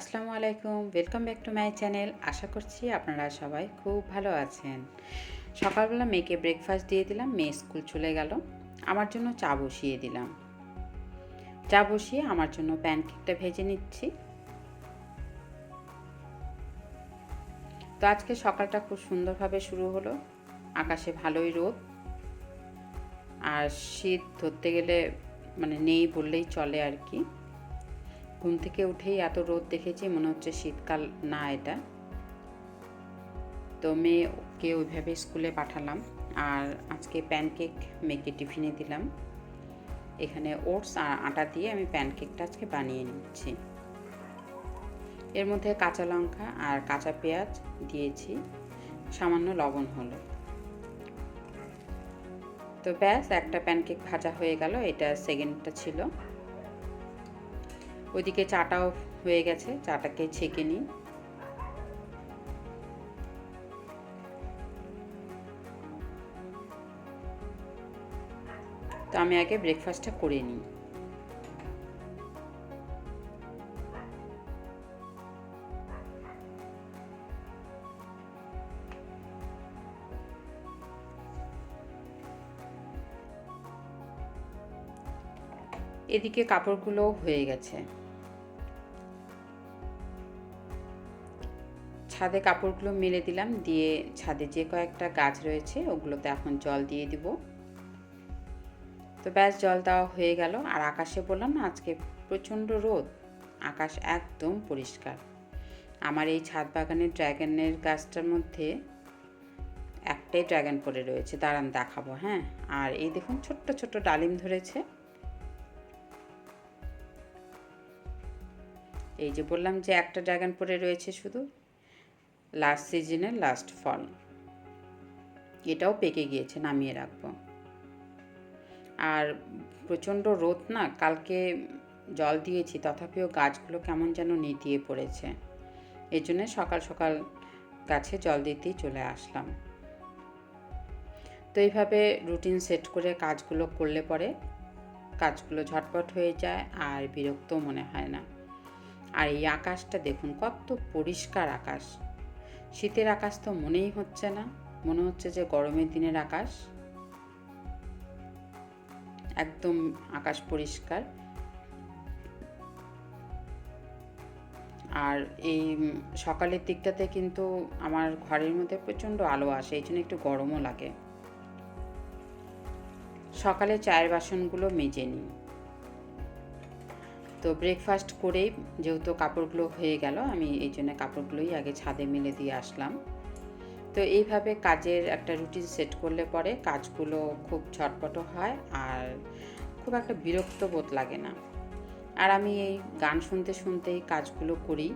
আসসালামু আলাইকুম welcome back to my channel আশা করছি আপনারা সবাই খুব ভালো আছেন। সকালবেলা মেয়েকে ব্রেকফাস্ট দিয়ে দিলাম, মেয়ে স্কুল চলে গেল। আমার জন্য চা বসিয়ে দিলাম। চা বসিয়ে আমার জন্য প্যানকেকটা ভেজে নিচ্ছি। তো আজকে সকালটা খুব সুন্দরভাবে শুরু হলো। আকাশে ভালোই রোদ। আর শীত ধরতে গেলে মানে নেই বললেই চলে আর কি। ঘুম থেকে উঠেই এত রোদ দেখেছি, মনে হচ্ছে শীতকাল না এটা। তো মেয়েকে ওইভাবে স্কুলে পাঠালাম আর আজকে প্যানকেক মেয়েকে টিফিনে দিলাম। এখানে ওটস আর আটা দিয়ে আমি প্যানকেকটা আজকে বানিয়ে নিচ্ছি। এর মধ্যে কাঁচা লঙ্কা আর কাঁচা পেঁয়াজ দিয়েছি, সামান্য লবণ হলো তো ব্যাস, একটা প্যানকেক ভাজা হয়ে গেল, এটা সেকেন্ডটা ছিল। ওইদিকে চাটাও হয়ে গেছে, চাটাকে ছেঁকে নিই। তো আমি আগে ব্রেকফাস্টটা করে নিই। এদিকে কাপড়গুলো হয়ে গেছে। ছাদে কাপড়গুলো মেলে দিলাম, দিয়ে ছাদে যে কয়েকটা গাছ রয়েছে ওগুলোতে এখন জল দিয়ে দিব। তো ব্যাস, জল দেওয়া হয়ে গেল। আর আকাশে বললাম না, আজকে প্রচণ্ড রোদ। আকাশ একদম পরিষ্কার। আমার এই ছাদ বাগানের ড্র্যাগনের গাছটার মধ্যে একটাই ড্র্যাগন পড়ে রয়েছে। দাঁড়ান, দেখাবো হ্যাঁ। আর এই দেখুন, ছোট্ট ছোট্ট ডালিম ধরেছে। এই যে বললাম যে একটা ড্রাগন পরে রয়েছে শুধু। লাস্ট সিজনের লাস্ট ফল এটাও পেকে গিয়েছে, নামিয়ে রাখব। আর প্রচণ্ড রোদ না, কালকে জল দিয়েছি, তথাপিও গাছগুলো কেমন যেন নেতিয়ে পড়েছে। এই জন্য সকাল সকাল গাছে জল দিতেই চলে আসলাম। তো এইভাবে রুটিন সেট করে কাজগুলো করলে পরে কাজগুলো ঝটপট হয়ে যায় আর বিরক্ত মনে হয় না। আর এই আকাশটা দেখুন, কত পরিষ্কার আকাশ। শীতের আকাশ তো মনেই হচ্ছে না। মনে হচ্ছে যে গরমের দিনের আকাশ একদম আকাশ পরিষ্কার। আর এই সকালের দিকটাতে কিন্তু আমার ঘরের মধ্যে প্রচণ্ড আলো আসে, এই জন্য একটু গরমও লাগে। সকালে চায়ের বাসনগুলো মেজে নিই। তো ব্রেকফাস্ট করেই যেহেতু কাপড়গুলো হয়ে গেল, আমি এই জন্য কাপড়গুলোই আগে ছাদে মেলে দিয়ে আসলাম। তো এইভাবে কাজের একটা রুটিন সেট করলে পরে কাজগুলো খুব ঝটপট হয় আর খুব একটা বিরক্ত বোধ লাগে না। আর আমি এই গান শুনতে শুনতেই কাজগুলো করি।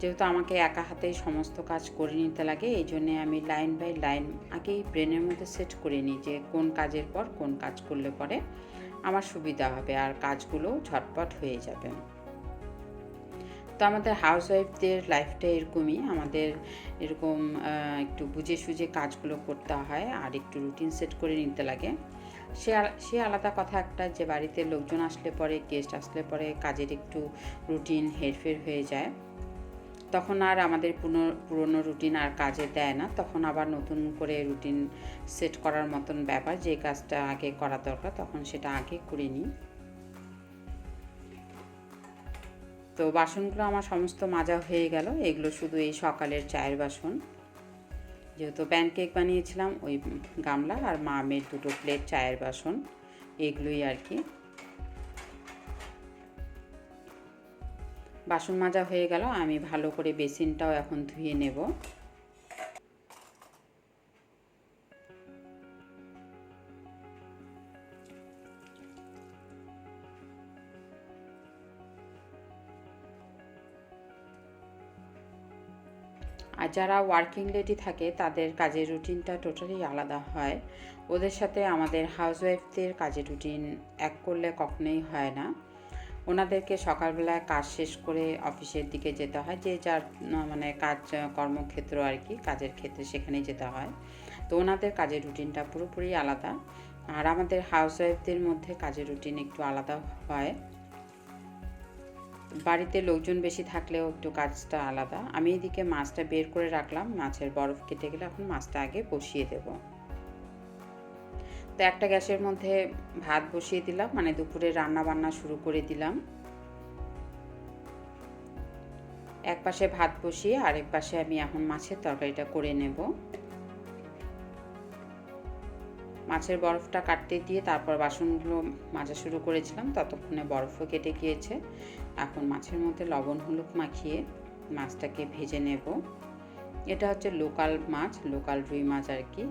যেহেতু আমাকে একা হাতেই সমস্ত কাজ করে নিতে লাগে, এই জন্যে আমি লাইন বাই লাইন আগেই ব্রেনের মধ্যে সেট করে নিই যে কোন কাজের পর কোন কাজ করলে পরে। আমার সুবিধা হবে আর কাজগুলো ঝটপট হয়ে যাবে। তো আমাদের হাউস ওয়াইফদের লাইফটা এরকমই। আমাদের এরকম একটু বুঝে সুঝে কাজগুলো করতে হয় আর একটু রুটিন সেট করে নিতে লাগে। সে সে আলাদা কথা একটা যে বাড়িতে লোকজন আসলে পরে গেস্ট আসলে পরে কাজের একটু রুটিন হেরফের হয়ে যায়। তখন আর আমাদের পুনো, পুরনো রুটিন আর কাজে দেয় না। তখন আবার নতুন করে রুটিন সেট করার মতন ব্যাপার, যে কাজটা আগে করা দরকার, তখন সেটা আগে করে নিই। তো বাসনগুলো আমার সমস্ত মাজা হয়ে গেল। এগুলো শুধু এই সকালের চায়ের বাসন। যেহেতু প্যানকেক বানিয়েছিলাম, ওই গামলা আর মা মেয়ের দুটো প্লেট চায়ের বাসন, এগুলোই আর কি। বাসন মাজা হয়ে গেল, আমি ভালো করে বেসিনটাও এখন ধুয়ে নেব। আর যারা ওয়ার্কিং লেডি থাকে, তাদের কাজের রুটিনটা টোটালি আলাদা হয়। ওদের সাথে আমাদের হাউসওয়াইফদের কাজের রুটিন এক করলে কখনোই হয় না। ওনাদেরকে সকালবেলায় কাজ শেষ করে অফিসের দিকে যেতে হয়, যে যার মানে কাজ, কর্মক্ষেত্র আর কি, কাজের ক্ষেত্রে সেখানেই যেতে হয়। তো ওনাদের কাজের রুটিনটা পুরোপুরি আলাদা। আর আমাদের হাউসওয়াইফদের মধ্যে কাজের রুটিন একটু আলাদা হয়। বাড়িতে লোকজন বেশি থাকলেও একটু কাজটা আলাদা। আমি এদিকে মাছটা বের করে রাখলাম, মাছের বরফ কেটে গেলে এখন মাছটা আগে বসিয়ে দেব। তো একটা গ্যাসের মধ্যে ভাত বসিয়ে দিলাম মানে দুপুরে রান্না বান্না শুরু করে দিলাম। এক পাশে ভাত বসিয়ে আরেক পাশে আমি এখন মাছের তরকারিটা করে নেব। মাছের বরফটা কাটতে দিয়ে তারপর বাসনগুলো মাজা শুরু করেছিলাম, ততক্ষণে বরফও কেটে গিয়েছে। এখন মাছের মধ্যে লবণ, হলুদ মাখিয়ে মাছটাকে ভেজে নেব। এটা হচ্ছে লোকাল মাছ, লোকাল রুই মাছ আর কি।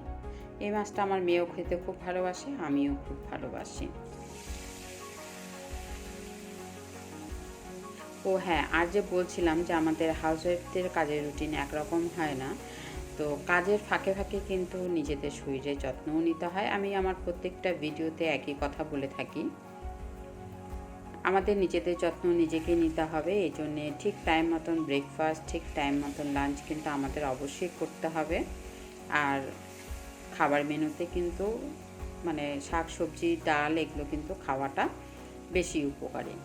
এই মাছটা আমার মেয়েও খেতে খুব ভালোবাসে, আমিও খুব ভালোবাসি। ও হ্যাঁ আর যে বলছিলাম যে আমাদের হাউসওয়াইফদের কাজের রুটিন একরকম হয় না, তো কাজের ফাঁকে ফাঁকে কিন্তু নিজেদের শরীরের যত্নও নিতে হয়। আমি আমার প্রত্যেকটা ভিডিওতে একই কথা বলে থাকি। আমাদের নিজেদের যত্ন নিজেকে নিতে হবে, এই জন্যে ঠিক টাইম মতন ব্রেকফাস্ট ঠিক টাইম মতন লাঞ্চ কিন্তু আমাদের অবশ্যই করতে হবে। আর খাবার মেনুতে কিন্তু মানে শাক সবজি ডাল এগুলো কিন্তু খাওয়াটা বেশি উপকারী।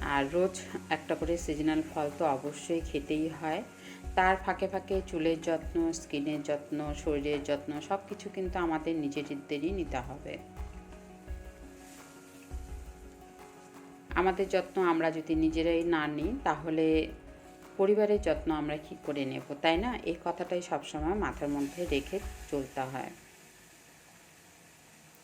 আর রোজ একটা করে সিজনাল ফল তো অবশ্যই খেতেই হয়। তার ফাঁকে ফাঁকে চুলের যত্ন, স্কিনের যত্ন, শরীরের যত্ন সব কিছু কিন্তু আমাদের নিজেদেরই নিতে হবে। আমাদের যত্ন আমরা যদি নিজেরাই না নিই, তাহলে পরিবারের যত্ন আমরা কী করে নেব, তাই না? এই কথাটাই সবসময় মাথার মধ্যে রেখে চলতে হয়।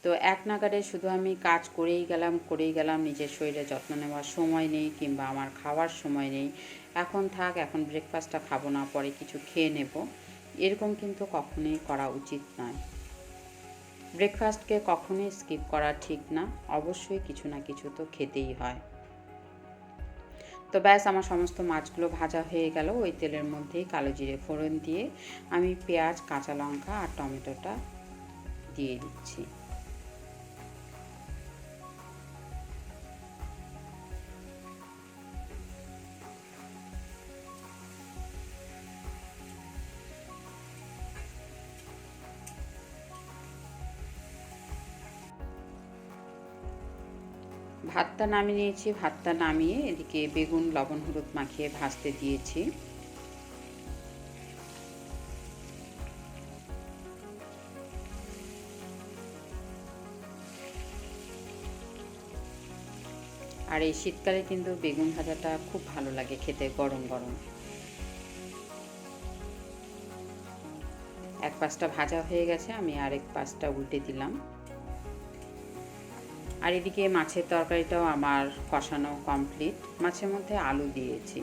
তো এক নাগারে শুধু আমি কাজ করেই গেলাম করেই গেলাম, নিজের শরীরে যত্ন নেওয়ার সময় নেই কিংবা আমার খাওয়ার সময় নেই। এখন থাক, এখন ব্রেকফাস্টটা খাব না, পরে কিছু খেয়ে নেব। এরকম কিন্তু কখনোই করা উচিত নয়। ব্রেকফাস্টকে কখনোই স্কিপ করা ঠিক না। অবশ্যই কিছু না কিছু তো খেতেই হয়। তো ব্যাস আমার সমস্ত মাছগুলো ভাজা হয়ে গেল। ওই তেলের মধ্যেই কালো জিরে ফোড়ন দিয়ে আমি পেঁয়াজ, কাঁচা লঙ্কা আর টমেটোটা দিয়ে দিচ্ছি। ভাতটা নামিয়ে নিয়েছি, ভাতটা নামিয়ে এদিকে বেগুন, লবণ, হলুদ মাখিয়ে ভাজতে দিয়েছি। আর এই শীতকালে কিন্তু বেগুন ভাজাটা খুব ভালো লাগে খেতে, গরম গরম। এক পাশটা ভাজা হয়ে গেছে, আমি আরেক পাশটা উল্টে দিলাম। আর এদিকে মাছের তরকারিটাও আমার কষানো কমপ্লিট মাছের মধ্যে আলু দিয়েছি।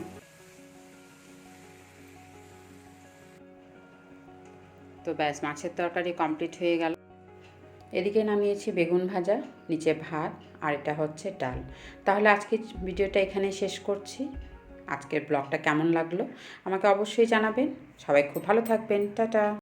তো ব্যাস, মাছের তরকারি কমপ্লিট হয়ে গেল। এদিকে নামিয়েছি বেগুন ভাজা, নিচে ভাত, আর এটা হচ্ছে ডাল। তাহলে আজকে ভিডিওটা এখানে শেষ করছি। আজকের ব্লগটা কেমন লাগল? আমাকে অবশ্যই জানাবেন। সবাই খুব ভালো থাকবেন। টাটা।